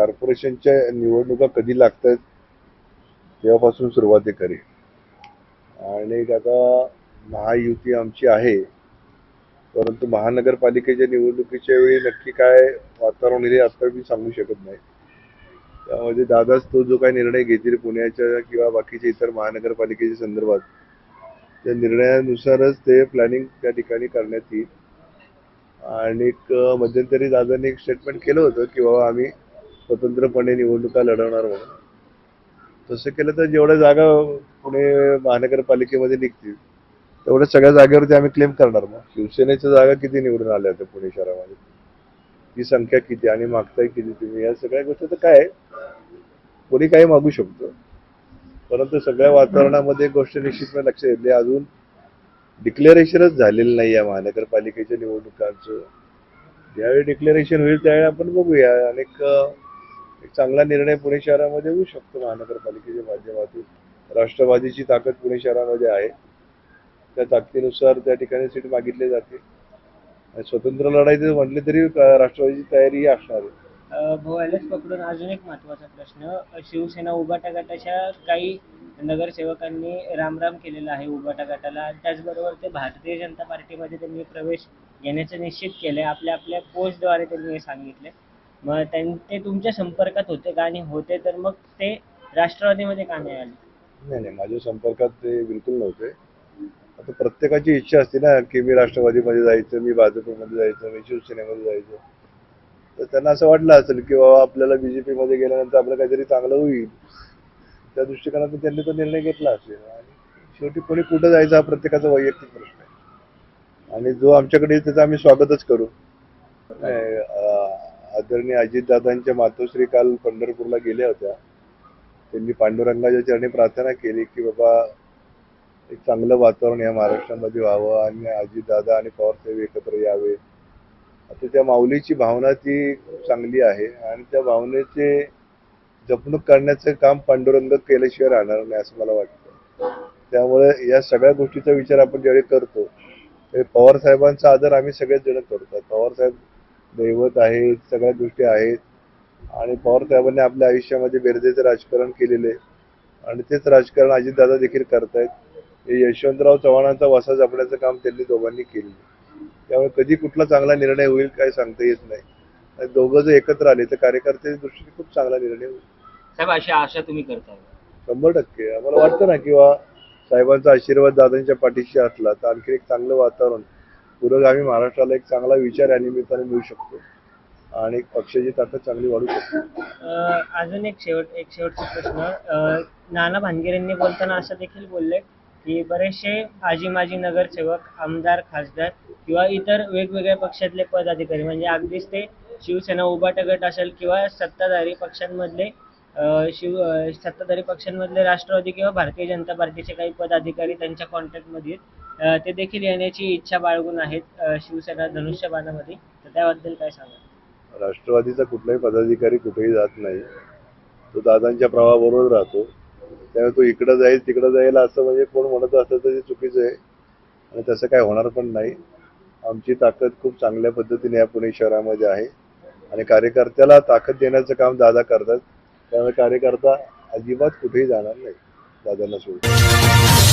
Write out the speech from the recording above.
कॉर्पोरेशनच्या निवडणुका कधी लागतात तेव्हापासून सुरुवात करेल. आणि आता महायुती आमची आहे परंतु महानगरपालिकेच्या निवडणुकीच्या वेळी नक्की काय वातावरण हे आता मी सांगू शकत नाही. त्यामध्ये दादाच तो जो काही निर्णय घेतील पुण्याच्या किंवा बाकीच्या इतर महानगरपालिकेच्या संदर्भात त्या निर्णयानुसारच ते प्लॅनिंग त्या ठिकाणी करण्यात येईल. आणि मध्यंतरी दादांनी एक स्टेटमेंट केलं होतं की बाबा आम्ही स्वतंत्रपणे निवडणुका लढवणार म्हणून. तसं केलं तर जेवढ्या जागा पुणे महानगरपालिकेमध्ये निघतील तेवढ्या सगळ्या जागेवरती आम्ही क्लेम करणार मग. शिवसेनेच्या जागा किती निवडून आल्या होत्या पुणे शहरामध्ये? ती संख्या किती आणि मागताय किती तुम्ही? या सगळ्या गोष्टी तर काय कोणी काही मागू शकतो. परंतु सगळ्या वातावरणामध्ये एक गोष्ट निश्चितपणे लक्षात येते म्हणजे अजून डिक्लेरेशनच झालेलं नाही या महानगरपालिकेच्या निवडणुकांचं. ज्यावेळी डिक्लेरेशन होईल त्यावेळी आपण बघूया. आणि एक चांगला निर्णय पुणे शहरामध्ये होऊ शकतो. महानगरपालिकेच्या माध्यमातून राष्ट्रवादीची ताकद पुणे शहरामध्ये आहे. त्या ताकदीनुसार त्या ठिकाणी सीट मागितली जाते. स्वतंत्र लढाई जर म्हटले तरी राष्ट्रवादीची तयारी असणार आहे. पकडून अजून एक महत्त्वाचा प्रश्न. शिवसेना उभाटा गटाच्या काही नगरसेवकांनी रामराम केलेला आहे उभाटा गटाला आणि त्याचबरोबर ते भारतीय जनता पार्टीमध्ये त्यांनी प्रवेश घेण्याचं निश्चित केलंय. आपल्या आपल्या पोस्टद्वारे त्यांनी हे सांगितले मग त्यां ते तुमच्या संपर्कात होते का? आणि होते तर मग ते राष्ट्रवादीमध्ये का नाही आले? नाही नाही. माझ्या संपर्कात ते बिलकुल नव्हते. आता प्रत्येकाची इच्छा असते ना की मी राष्ट्रवादीमध्ये जायचं मी भाजपमध्ये जायचं मी शिवसेनेमध्ये जायचं. तर त्यांना असं वाटलं असेल की बाबा आपल्याला बीजेपी मध्ये गेल्यानंतर आपलं काहीतरी चांगलं होईल. त्या दृष्टिकोनातून त्यांनी तो निर्णय घेतला असेल. आणि शेवटी कोणी कुठं जायचं हा प्रत्येकाचा वैयक्तिक प्रश्न आहे. आणि जो आमच्याकडे येईल त्याचं आम्ही स्वागतच करू. नाही, आदरणीय अजितदादांच्या मातोश्री काल पंढरपूरला गेल्या होत्या. त्यांनी पांडुरंगाच्या चरणी प्रार्थना केली की बाबा एक चांगलं वातावरण या महाराष्ट्रामध्ये व्हावं आणि अजितदादा आणि पवारसाहेब एकत्र यावे. आता त्या माऊलीची भावना ती खूप चांगली आहे आणि त्या भावनेचे जपणूक करण्याचं काम पांडुरंग केल्याशिवाय राहणार नाही असं मला वाटतं. त्यामुळे या सगळ्या गोष्टीचा विचार आपण ज्यावेळी करतो पवार साहेबांचा आदर आम्ही सगळेच जण करतो. पवार साहेब दैवत आहेत सगळ्या गोष्टी आहेत. आणि पवार साहेबांनी आपल्या आयुष्यामध्ये बेरजेचं राजकारण केलेले आणि तेच राजकारण अजितदादा देखील करतायत. हे यशवंतराव चव्हाणांचा वसा जपण्याचं काम त्यांनी दोघांनी केलं त्यामुळे कधी कुठला चांगला निर्णय होईल काय सांगता येत नाही. आणि दोघं जर एकत्र आले तर कार्यकर्त्याच्या दृष्टीने खूप चांगला निर्णय होईल. साहेब अशी आशा तुम्ही करताय? शंभर टक्के. आम्हाला वाटतं ना किंवा साहेबांचा आशीर्वाद दादांच्या पाठीशी असला तर आणखी एक चांगलं वातावरण पुरोगामी महाराष्ट्राला एक चांगला विचार या निमित्ताने मिळू शकतो. आणि पक्षाची ताकद चांगली वाढू शकते. अजून एक शेवट एक शेवटचा प्रश्न. नाना भानगिरेंनी बोलताना असं देखील बोलले की बरेचसे आजी माजी नगरसेवक आमदार खासदार किंवा इतर वेगवेगळ्या पक्षातले पदाधिकारी म्हणजे अगदीच ते शिवसेना उभाटा गट असेल किंवा सत्ताधारी पक्षांमधले शिव सत्ताधारी पक्षांमधले राष्ट्रवादी किंवा भारतीय जनता पार्टीचे काही पदाधिकारी त्यांच्या कॉन्टॅक्टमध्ये आहेत. ते देखील येण्याची इच्छा बाळगून आहेत शिवसेना शिवसेना धनुष्यबाणामध्ये तर त्याबद्दल काय सांगा राष्ट्रवादीचा कुठलाही पदाधिकारी कुठेही जात नाही. तो दादांच्या प्रवाहाबरोबर राहतो. त्यामुळे तो इकडं जाईल तिकडं जाईल असं म्हणजे कोण म्हणत असतं तर ते चुकीचं आहे. आणि तसं काय होणार पण नाही. आमची ताकद खूप चांगल्या पद्धतीने या पुणे शहरामध्ये आहे. आणि कार्यकर्त्याला ताकद देण्याचं काम दादा करतात. त्यामुळे कार्यकर्ता अजिबात कुठेही जाणार नाही दादांना सोडून.